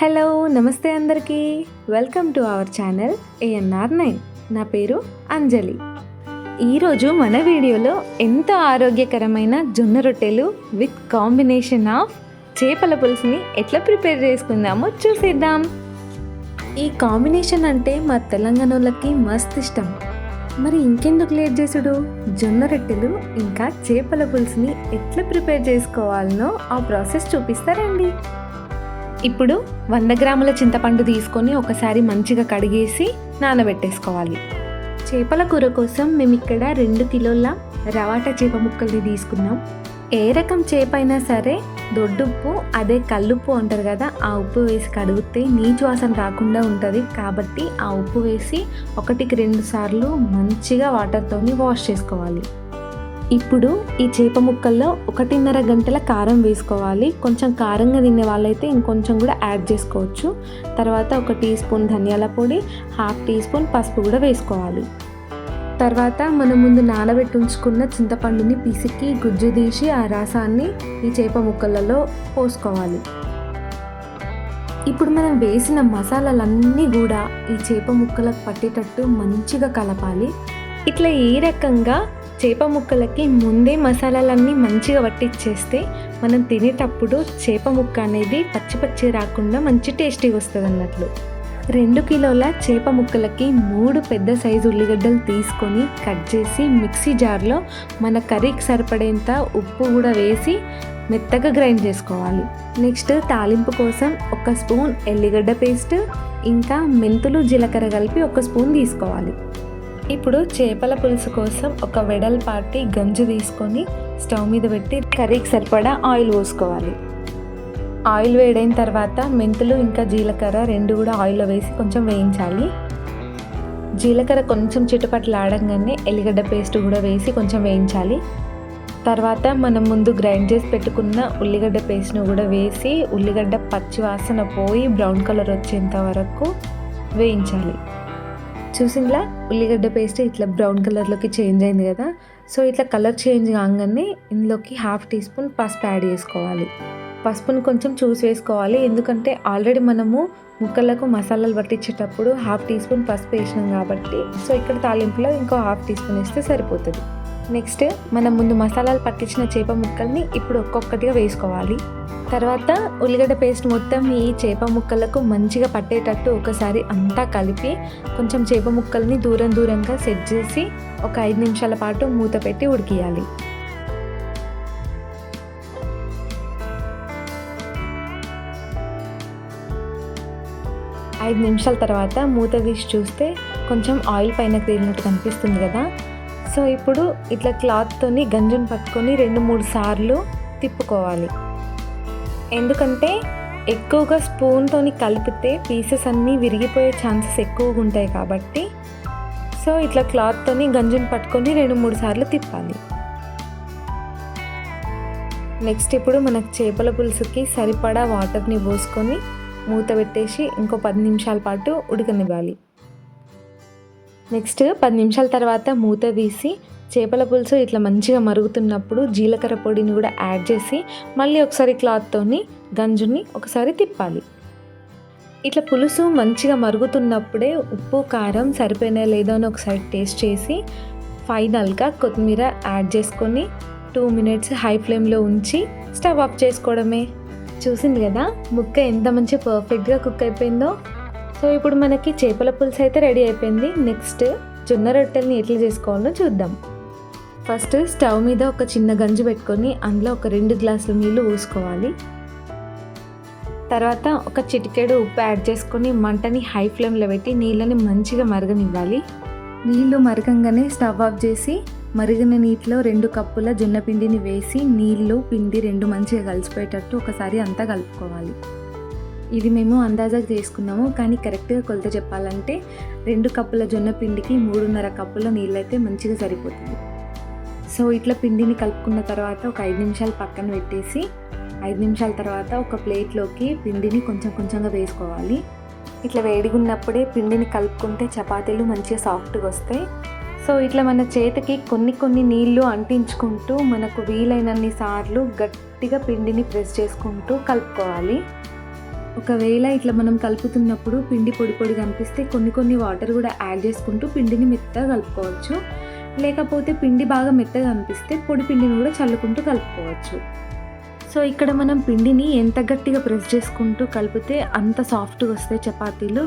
Hello నమస్తే అందరికీ. Welcome to our channel ANR nine. నా పేరు అంజలి. ఈరోజు మన వీడియోలో ఎంతో ఆరోగ్యకరమైన జొన్న రొట్టెలు విత్ కాంబినేషన్ ఆఫ్ చేపల పులుసుని ఎట్లా ప్రిపేర్ చేసుకుందామో చూసేద్దాం. ఈ కాంబినేషన్ అంటే మా తెలంగాణ వాళ్ళకి మస్త్ ఇష్టం. మరి ఇంకెందుకు లేట్ చేసుడు? జొన్న రొట్టెలు ఇంకా చేపల పులుసుని ఎట్లా ప్రిపేర్ చేసుకోవాలనో ఆ ప్రాసెస్ చూపిస్తారండి. ఇప్పుడు వంద గ్రాముల చింతపండు తీసుకొని ఒకసారి మంచిగా కడిగేసి నానబెట్టేసుకోవాలి. చేపల కూర కోసం మేము ఇక్కడ రెండు కిలోల రవాటా చేప ముక్కల్ని తీసుకున్నాం. ఏ రకం చేప అయినా సరే దొడ్డుప్పు అదే కల్లుప్పు అంటారు కదా ఆ ఉప్పు వేసి కడిగితే నీచు వాసన రాకుండా ఉంటుంది. కాబట్టి ఆ ఉప్పు వేసి ఒకటికి రెండు సార్లు మంచిగా వాటర్తోని వాష్ చేసుకోవాలి. ఇప్పుడు ఈ చేప ముక్కల్లో ఒకటిన్నర గంటల కారం వేసుకోవాలి. కొంచెం కారంగా తినే వాళ్ళైతే ఇంకొంచెం కూడా యాడ్ చేసుకోవచ్చు. తర్వాత ఒక టీ స్పూన్ ధనియాల పొడి హాఫ్ టీ స్పూన్ పసుపు కూడా వేసుకోవాలి. తర్వాత మనం ముందు నానబెట్టి ఉంచుకున్న చింతపండుని పిసికి గుజ్జు తీసి ఆ రసాన్ని ఈ చేప ముక్కలలో పోసుకోవాలి. ఇప్పుడు మనం వేసిన మసాలాలన్నీ కూడా ఈ చేప ముక్కలకు పట్టేటట్టు మంచిగా కలపాలి. ఇట్లా ఈ రకంగా చేప ముక్కలకి ముందే మసాలాలన్నీ మంచిగా పట్టించేస్తే మనం తినేటప్పుడు చేప ముక్క అనేది పచ్చి పచ్చి రాకుండా మంచి టేస్టీగా వస్తుంది అన్నట్లు రెండు కిలోల చేప ముక్కలకి మూడు పెద్ద సైజు ఉల్లిగడ్డలు తీసుకొని కట్ చేసి మిక్సీ జార్లో మన కర్రీకి సరిపడేంత ఉప్పు కూడా వేసి మెత్తగా గ్రైండ్ చేసుకోవాలి. నెక్స్ట్ తాలింపు కోసం ఒక స్పూన్ ఎల్లిగడ్డ పేస్ట్ ఇంకా మెంతులు జీలకర్ర కలిపి ఒక స్పూన్ తీసుకోవాలి. ఇప్పుడు చేపల పులుసు కోసం ఒక వెడల్పాటి గంజు తీసుకొని స్టవ్ మీద పెట్టి కర్రీకి సరిపడా ఆయిల్ పోసుకోవాలి. ఆయిల్ వేడైన తర్వాత మెంతులు ఇంకా జీలకర్ర రెండు కూడా ఆయిల్లో వేసి కొంచెం వేయించాలి. జీలకర్ర కొంచెం చిటుపట్లు ఆడంగానే ఎల్లిగడ్డ పేస్ట్ కూడా వేసి కొంచెం వేయించాలి. తర్వాత మనం ముందు గ్రైండ్ చేసి పెట్టుకున్న ఉల్లిగడ్డ పేస్ట్ను కూడా వేసి ఉల్లిగడ్డ పచ్చి వాసన పోయి బ్రౌన్ కలర్ వచ్చేంత వరకు వేయించాలి. చూసిందిలా ఉల్లిగడ్డ పేస్ట్ ఇట్లా బ్రౌన్ కలర్లోకి చేంజ్ అయింది కదా. సో ఇట్లా కలర్ చేంజ్ కాగానే ఇందులోకి హాఫ్ టీ స్పూన్ పసుపు యాడ్ చేసుకోవాలి. పసుపుని కొంచెం చూసి వేసుకోవాలి. ఎందుకంటే ఆల్రెడీ మనము ముక్కలకు మసాలాలు పట్టించేటప్పుడు హాఫ్ టీ స్పూన్ పసుపు వేసినాం కాబట్టి సో ఇక్కడ తాలింపులో ఇంకో హాఫ్ టీ స్పూన్ వేస్తే సరిపోతుంది. నెక్స్ట్ మనం ముందు మసాలాలు పట్టించిన చేప ముక్కల్ని ఇప్పుడు ఒక్కొక్కటిగా వేసుకోవాలి. తర్వాత ఉల్లిగడ్డ పేస్ట్ మొత్తం ఈ చేప ముక్కలకు మంచిగా పట్టేటట్టు ఒకసారి అంతా కలిపి కొంచెం చేప ముక్కల్ని దూరం దూరంగా సెట్ చేసి ఒక ఐదు నిమిషాల పాటు మూత పెట్టి ఉడికియాలి. ఐదు నిమిషాల తర్వాత మూత తీసి చూస్తే కొంచెం ఆయిల్ పైన తేలినట్టు కనిపిస్తుంది కదా. సో ఇప్పుడు ఇట్లా క్లాత్తోని గంజుని పట్టుకొని రెండు మూడు సార్లు తిప్పుకోవాలి. ఎందుకంటే ఎక్కువగా స్పూన్తోని కలిపితే పీసెస్ అన్నీ విరిగిపోయే ఛాన్సెస్ ఎక్కువగా ఉంటాయి కాబట్టి. సో ఇట్లా క్లాత్తోని గంజుని పట్టుకొని రెండు మూడు సార్లు తిప్పాలి. నెక్స్ట్ ఇప్పుడు మనకు చేపల పులుసుకి సరిపడా వాటర్ని పోసుకొని మూత పెట్టేసి ఇంకో పది నిమిషాల పాటు ఉడకనివ్వాలి. నెక్స్ట్ పది నిమిషాల తర్వాత మూత తీసి చేపల పులుసు ఇట్లా మంచిగా మరుగుతున్నప్పుడు జీలకర్ర పొడిని కూడా యాడ్ చేసి మళ్ళీ ఒకసారి క్లాత్తోని గంజుని ఒకసారి తిప్పాలి. ఇట్లా పులుసు మంచిగా మరుగుతున్నప్పుడే ఉప్పు కారం సరిపోయినా లేదో అని ఒకసారి టేస్ట్ చేసి ఫైనల్గా కొత్తిమీర యాడ్ చేసుకొని టూ మినిట్స్ హై ఫ్లేమ్లో ఉంచి స్టవ్ ఆఫ్ చేసుకోవడమే. చూసింది కదా? ముక్క ఎంత మంచి పర్ఫెక్ట్గా కుక్ అయిపోయిందో? సో ఇప్పుడు మనకి చేపల పులుసు అయితే రెడీ అయిపోయింది. నెక్స్ట్ జొన్న రొట్టెల్ని ఎట్లా చేసుకోవాలో చూద్దాం. ఫస్ట్ స్టవ్ మీద ఒక చిన్న గంజు పెట్టుకొని అందులో ఒక రెండు గ్లాసుల నీళ్ళు పోసుకోవాలి. తర్వాత ఒక చిటికెడు ఉప్పు యాడ్ చేసుకొని మంటని హై ఫ్లేమ్లో పెట్టి నీళ్ళని మంచిగా మరగనివ్వాలి. నీళ్ళు మరగంగానే స్టవ్ ఆఫ్ చేసి మరిగిన నీటిలో రెండు కప్పుల జొన్న పిండిని వేసి నీళ్ళు పిండి రెండు మంచిగా కలిసిపోయేటట్టు ఒకసారి అంతా కలుపుకోవాలి. ఇది మేము అందాజాగా చేసుకున్నాము. కానీ కరెక్ట్గా కొలత చెప్పాలంటే రెండు కప్పుల జొన్న పిండికి మూడున్నర కప్పుల నీళ్ళైతే మంచిగా సరిపోతుంది. సో ఇట్లా పిండిని కలుపుకున్న తర్వాత ఒక ఐదు నిమిషాలు పక్కన పెట్టేసి ఐదు నిమిషాల తర్వాత ఒక ప్లేట్లోకి పిండిని కొంచెం కొంచెంగా వేసుకోవాలి. ఇట్లా వేడిగా ఉన్నప్పుడే పిండిని కలుపుకుంటే చపాతీలు మంచిగా సాఫ్ట్గా వస్తాయి. సో ఇట్లా మన చేతికి కొన్ని కొన్ని నీళ్ళు అంటించుకుంటూ మనకు వీలైనన్ని సార్లు గట్టిగా పిండిని ప్రెస్ చేసుకుంటూ కలుపుకోవాలి. ఒకవేళ ఇట్లా మనం కలుపుతున్నప్పుడు పిండి పొడి పొడి కనిపిస్తే కొన్ని కొన్ని వాటర్ కూడా యాడ్ చేసుకుంటూ పిండిని మెత్తగా కలుపుకోవచ్చు. లేకపోతే పిండి బాగా మెత్తగా అనిపిస్తే పొడి పిండిని కూడా చల్లుకుంటూ కలుపుకోవచ్చు. సో ఇక్కడ మనం పిండిని ఎంత గట్టిగా ప్రెస్ చేసుకుంటూ కలిపితే అంత సాఫ్ట్గా వస్తాయి చపాతీలు.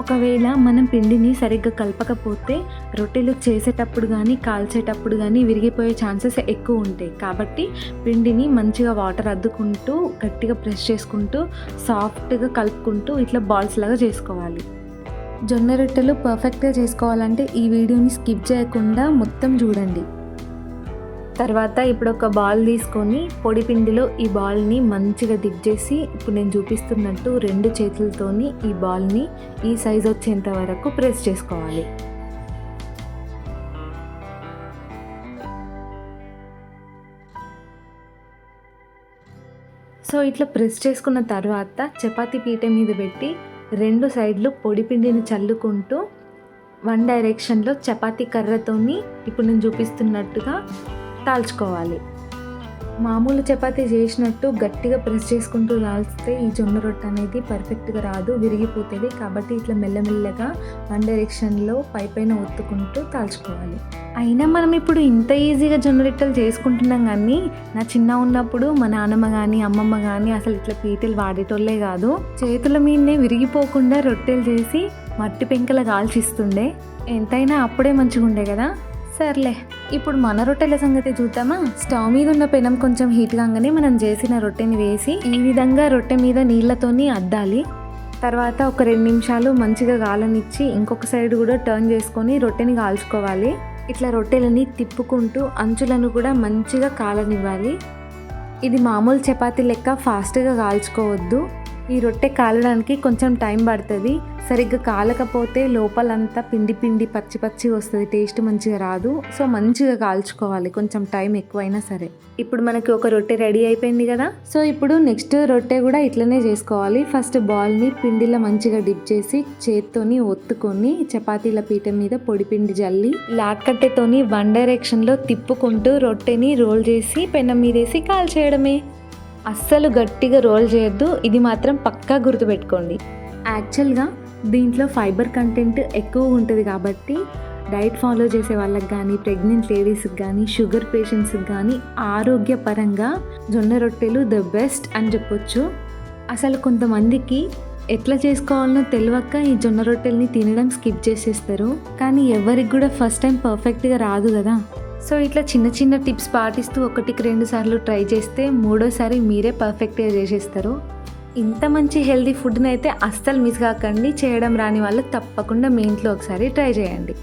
ఒకవేళ మనం పిండిని సరిగ్గా కలపకపోతే రొట్టెలు చేసేటప్పుడు కానీ కాల్చేటప్పుడు కానీ విరిగిపోయే ఛాన్సెస్ ఎక్కువ ఉంటాయి. కాబట్టి పిండిని మంచిగా వాటర్ అద్దుకుంటూ గట్టిగా ప్రెస్ చేసుకుంటూ సాఫ్ట్గా కలుపుకుంటూ ఇట్లా బాల్స్ లాగా చేసుకోవాలి. జొన్న రొట్టెలు పర్ఫెక్ట్గా చేసుకోవాలంటే ఈ వీడియోని స్కిప్ చేయకుండా మొత్తం చూడండి. తర్వాత ఇప్పుడు ఒక బాల్ తీసుకొని పొడి పిండిలో ఈ బాల్ని మంచిగా డిప్ చేసి ఇప్పుడు నేను చూపిస్తున్నట్టు రెండు చేతులతోని ఈ బాల్ని ఈ సైజ్ వచ్చేంత వరకు ప్రెస్ చేసుకోవాలి. సో ఇట్లా ప్రెస్ చేసుకున్న తర్వాత చపాతీ పీట మీద పెట్టి రెండు సైడ్లు పొడి పిండిని చల్లుకుంటూ వన్ డైరెక్షన్లో చపాతీ కర్రతోని ఇప్పుడు నేను చూపిస్తున్నట్టుగా తాల్చుకోవాలి. మామూలు చపాతీ చేసినట్టు గట్టిగా ప్రెస్ చేసుకుంటూ రాల్స్తే ఈ జొన్న రొట్టె అనేది పర్ఫెక్ట్గా రాదు విరిగిపోతుంది. కాబట్టి ఇట్లా మెల్లమెల్లగా వన్ డైరెక్షన్లో పై పైన ఒత్తుకుంటూ కాల్చుకోవాలి అయినా మనం ఇప్పుడు ఇంత ఈజీగా జొన్న రొట్టెలు చేసుకుంటున్నాం కానీ నా చిన్న ఉన్నప్పుడు మా నాన్నమ్మ కానీ అమ్మమ్మ కానీ అసలు ఇట్లా పీటలు వాడేటోళ్ళే కాదు. చేతుల మీదనే విరిగిపోకుండా రొట్టెలు చేసి మట్టి పెంకల కాల్చిస్తుండే. ఎంతైనా అప్పుడే మంచిగా ఉండే కదా? సర్లే ఇప్పుడు మన రొట్టెల సంగతి చూద్దామా? స్టవ్ మీద ఉన్న పెనం కొంచెం హీట్ కాగానే మనం చేసిన రొట్టెని వేసి ఈ విధంగా రొట్టె మీద నీళ్ళతోని అద్దాలి. తర్వాత ఒక రెండు నిమిషాలు మంచిగా గాలనిచ్చి ఇంకొక సైడ్ కూడా టర్న్ చేసుకొని రొట్టెని కాల్చుకోవాలి. ఇట్లా రొట్టెలని తిప్పుకుంటూ అంచులను కూడా మంచిగా కాలనివ్వాలి. ఇది మామూలు చపాతీ లెక్క ఫాస్ట్గా కాల్చుకోవద్దు. ఈ రొట్టె కాలడానికి కొంచెం టైం పడుతుంది. సరిగ్గా కాలకపోతే లోపలంతా పిండి పిండి పచ్చి పచ్చి వస్తుంది. టేస్ట్ మంచిగా రాదు. సో మంచిగా కాల్చుకోవాలి. కొంచెం టైం ఎక్కువైనా సరే. ఇప్పుడు మనకి ఒక రొట్టె రెడీ అయిపోయింది కదా? సో ఇప్పుడు నెక్స్ట్ రొట్టె కూడా ఇట్లనే చేసుకోవాలి. ఫస్ట్ బాల్ని పిండిలో మంచిగా డిప్ చేసి చేత్తోని ఒత్తుకొని చపాతీల పీట మీద పొడి పిండి జల్లి లాక్కట్టెతోని వన్ డైరెక్షన్లో తిప్పుకుంటూ రొట్టెని రోల్ చేసి పెనం మీదేసి కాల్చేయడమే. అస్సలు గట్టిగా రోల్ చేయొద్దు. ఇది మాత్రం పక్కా గుర్తుపెట్టుకోండి. యాక్చువల్గా దీంట్లో ఫైబర్ కంటెంట్ ఎక్కువ ఉంటుంది కాబట్టి డైట్ ఫాలో చేసే వాళ్ళకి కానీ ప్రెగ్నెంట్ లేడీస్కి కానీ షుగర్ పేషెంట్స్కి కానీ ఆరోగ్యపరంగా జొన్న రొట్టెలు ద బెస్ట్ అని చెప్పొచ్చు. అసలు కొంతమందికి ఎట్లా చేసుకోవాలనో తెలియక ఈ జొన్న రొట్టెల్ని తినడం స్కిప్ చేసేస్తారు. కానీ ఎవరికి కూడా ఫస్ట్ టైం పర్ఫెక్ట్గా రాదు కదా. సో ఇట్లా చిన్న చిన్న టిప్స్ పాటిస్తూ ఒకటికి రెండు సార్లు ట్రై చేస్తే మూడోసారి మీరే పర్ఫెక్ట్గా చేసేస్తారు. ఇంత మంచి హెల్తీ ఫుడ్ని అయితే అస్సలు మిస్ కాకండి. చేయడం రాని వాళ్ళు తప్పకుండా మీ ఇంట్లో ఒకసారి ట్రై చేయండి.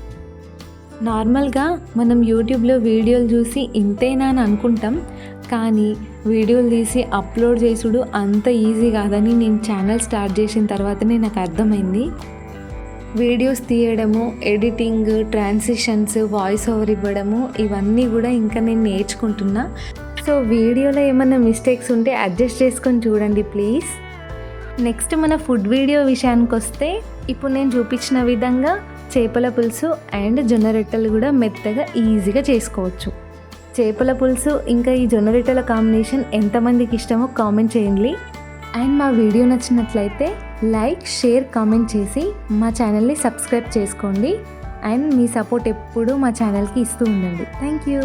నార్మల్గా మనం యూట్యూబ్లో వీడియోలు చూసి ఇంతేనా అని అనుకుంటాం. కానీ వీడియోలు తీసి అప్లోడ్ చేసుడు అంత ఈజీ కాదని నేను ఛానల్ స్టార్ట్ చేసిన తర్వాతనే నాకు అర్థమైంది. వీడియోస్ తీయడము ఎడిటింగ్ ట్రాన్సిషన్స్ వాయిస్ ఓవర్ ఇవ్వడము ఇవన్నీ కూడా ఇంకా నేను నేర్చుకుంటున్నా. సో వీడియోలో ఏమైనా మిస్టేక్స్ ఉంటే అడ్జస్ట్ చేసుకొని చూడండి ప్లీజ్ నెక్స్ట్ మన ఫుడ్ వీడియో విషయానికి వస్తే ఇప్పుడు నేను చూపించిన విధంగా చేపల పులుసు అండ్ జొన్న రొట్టెలు కూడా మెత్తగా ఈజీగా చేసుకోవచ్చు. చేపల పులుసు ఇంకా ఈ జొన్న రొట్టెల కాంబినేషన్ ఎంతమందికి ఇష్టమో కామెంట్ చేయండి. అండ్ మా వీడియో నచ్చినట్లయితే లైక్ షేర్ కామెంట్ చేసి మా ఛానల్ని సబ్స్క్రైబ్ చేసుకోండి. అండ్ మీ సపోర్ట్ ఎప్పుడూ మా ఛానల్కి ఇస్తూ ఉండండి. Thank you.